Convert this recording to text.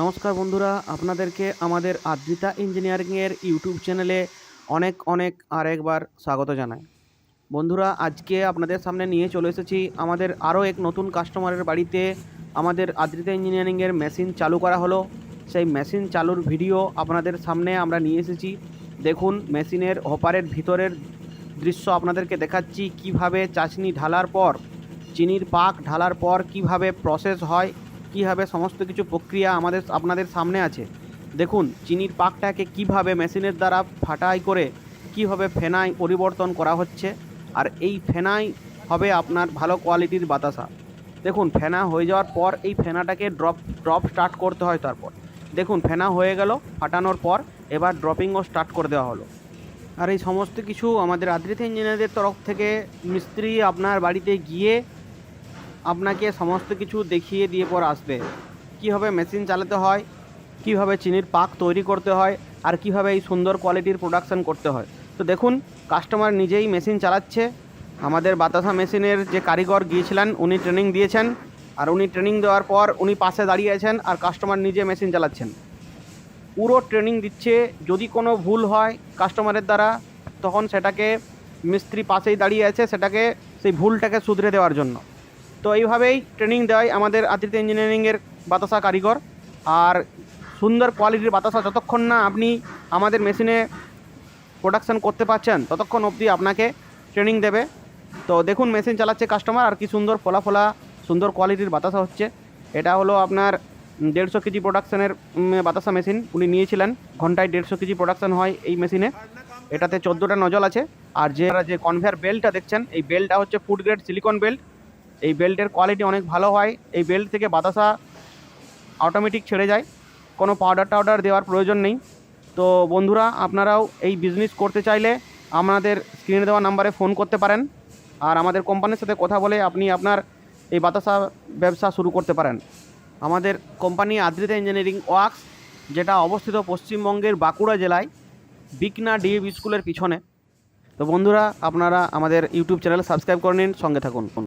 নমস্কার বন্ধুরা, আপনাদেরকে আমাদের আদ্রিতা ইঞ্জিনিয়ারিংয়ের ইউটিউব চ্যানেলে অনেক অনেক আরেকবার স্বাগত জানাই। বন্ধুরা, আজকে আপনাদের সামনে নিয়ে চলে এসেছি আমাদের আরও এক নতুন কাস্টমারের বাড়িতে আমাদের আদ্রিতা ইঞ্জিনিয়ারিংয়ের মেশিন চালু করা হলো। সেই মেশিন চালুর ভিডিও আপনাদের সামনে আমরা নিয়ে এসেছি। দেখুন মেশিনের হপারের ভিতরের দৃশ্য আপনাদেরকে দেখাচ্ছি। কীভাবে চাশনি ঢালার পর, চিনির পাক ঢালার পর কীভাবে প্রসেস হয় কীভাবে সমস্ত কিছু প্রক্রিয়া আমাদের, আপনাদের সামনে আছে? দেখুন, চিনির পাকটাকে কীভাবে মেশিনের দ্বারা ফাটাই করে কীভাবে ফেনাই পরিবর্তন করা হচ্ছে, আর এই ফেনাই হবে আপনার ভালো কোয়ালিটির বাতাসা। দেখুন, ফেনা হয়ে যাওয়ার পর এই ফেনাটাকে ড্রপ ড্রপ স্টার্ট করতে হয় তারপর। দেখুন, ফেনা হয়ে গেল, ফাটানোর পর এবার ড্রপিংও স্টার্ট করে দেওয়া হলো। আর এই সমস্ত কিছু আমাদের আদ্রিতা ইঞ্জিনিয়ারদের তরফ থেকে মিস্ত্রি আপনার বাড়িতে গিয়ে আপনাকে সমস্ত কিছু দেখিয়ে দিয়ে পর আসবে। কীভাবে মেশিন চালাতে হয়, কীভাবে চিনির পাক তৈরি করতে হয়, আর কীভাবে এই সুন্দর কোয়ালিটির প্রোডাকশান করতে হয়। তো দেখুন কাস্টমার নিজেই মেশিন চালাচ্ছে। আমাদের বাতাসা মেশিনের যে কারিগর গিয়েছিলেন, উনি ট্রেনিং দিয়েছেন। আর উনি ট্রেনিং দেওয়ার পর উনি পাশে দাঁড়িয়ে আছেন আর কাস্টমার নিজে মেশিন চালাচ্ছেন। পুরো ট্রেনিং দিচ্ছে। যদি কোনো ভুল হয় কাস্টমারের দ্বারা, তখন সেটাকে মিস্ত্রি পাশেই দাঁড়িয়ে আছে, সেটাকে, সেই ভুলটাকে শুধরে দেওয়ার জন্য। তো এইভাবেই ট্রেনিং দেয় আমাদের আদিত্য ইঞ্জিনিয়ারিংয়ের বাতাসা কারিগর। আর সুন্দর কোয়ালিটির বাতাসা যতক্ষণ না আপনি আমাদের মেশিনে প্রোডাকশান করতে পারছেন, ততক্ষণ অবধি আপনাকে ট্রেনিং দেবে। তো দেখুন মেশিন চালাচ্ছে কাস্টমার আর কি সুন্দর ফোলা ফোলা সুন্দর কোয়ালিটির বাতাসা হচ্ছে। এটা হলো আপনার দেড়শো কেজি প্রোডাকশানের বাতাসা মেশিন উনি নিয়েছিলেন। ঘন্টায় দেড়শো কেজি প্রোডাকশান হয় এই মেশিনে এটাতে চোদ্দোটা নজল আছে। আর যে যে কনভেয়ার বেল্টটা দেখছেন, এই বেল্টটা হচ্ছে ফুড গ্রেড সিলিকন বেল্ট এই বেল্টের কোয়ালিটি অনেক ভালো হয়। এই বেল্ট থেকে বাতাসা অটোমেটিক ছেড়ে যায়। কোনো পাউডার টাউডার দেওয়ার প্রয়োজন নেই। তো বন্ধুরা, আপনারাও এই বিজনেস করতে চাইলে আমাদের স্ক্রিনে দেওয়া নাম্বারে ফোন করতে পারেন। আর আমাদের কোম্পানির সাথে কথা বলে আপনি আপনার এই বাতাসা ব্যবসা শুরু করতে পারেন। আমাদের কোম্পানি আদ্রিতা ইঞ্জিনিয়ারিং ওয়ার্কস যেটা অবস্থিত পশ্চিমবঙ্গের বাঁকুড়া জেলায়, বিকনা ডিএবি স্কুলের পিছনে। তো বন্ধুরা, আপনারা আমাদের ইউটিউব চ্যানেল সাবস্ক্রাইব করে নিন, সঙ্গে থাকুন।